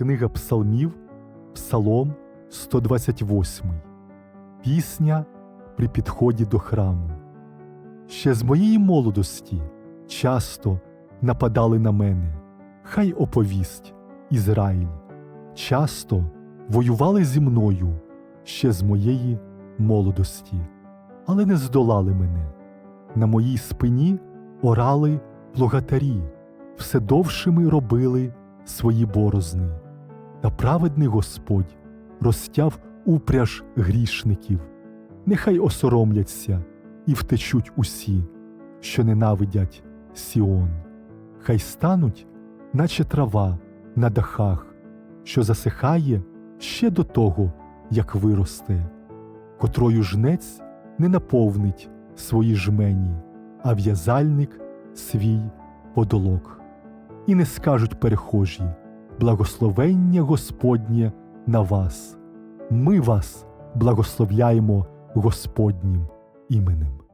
Книга Псалмів, Псалом 128. Пісня при підході до храму. Ще з моєї молодості часто нападали на мене, хай оповість Ізраїль. Часто воювали зі мною ще з моєї молодості, але не здолали мене. На моїй спині орали плугатарі, все довшими робили свої борозни. Та праведний Господь розтяв упряж грішників, нехай осоромляться і втечуть усі, що ненавидять Сіон, хай стануть, наче трава на дахах, що засихає ще до того, як виросте, котрою жнець не наповнить свої жмені, а в'язальник свій подолок. І не скажуть перехожі благословення Господнє на вас. Ми вас благословляємо Господнім іменем.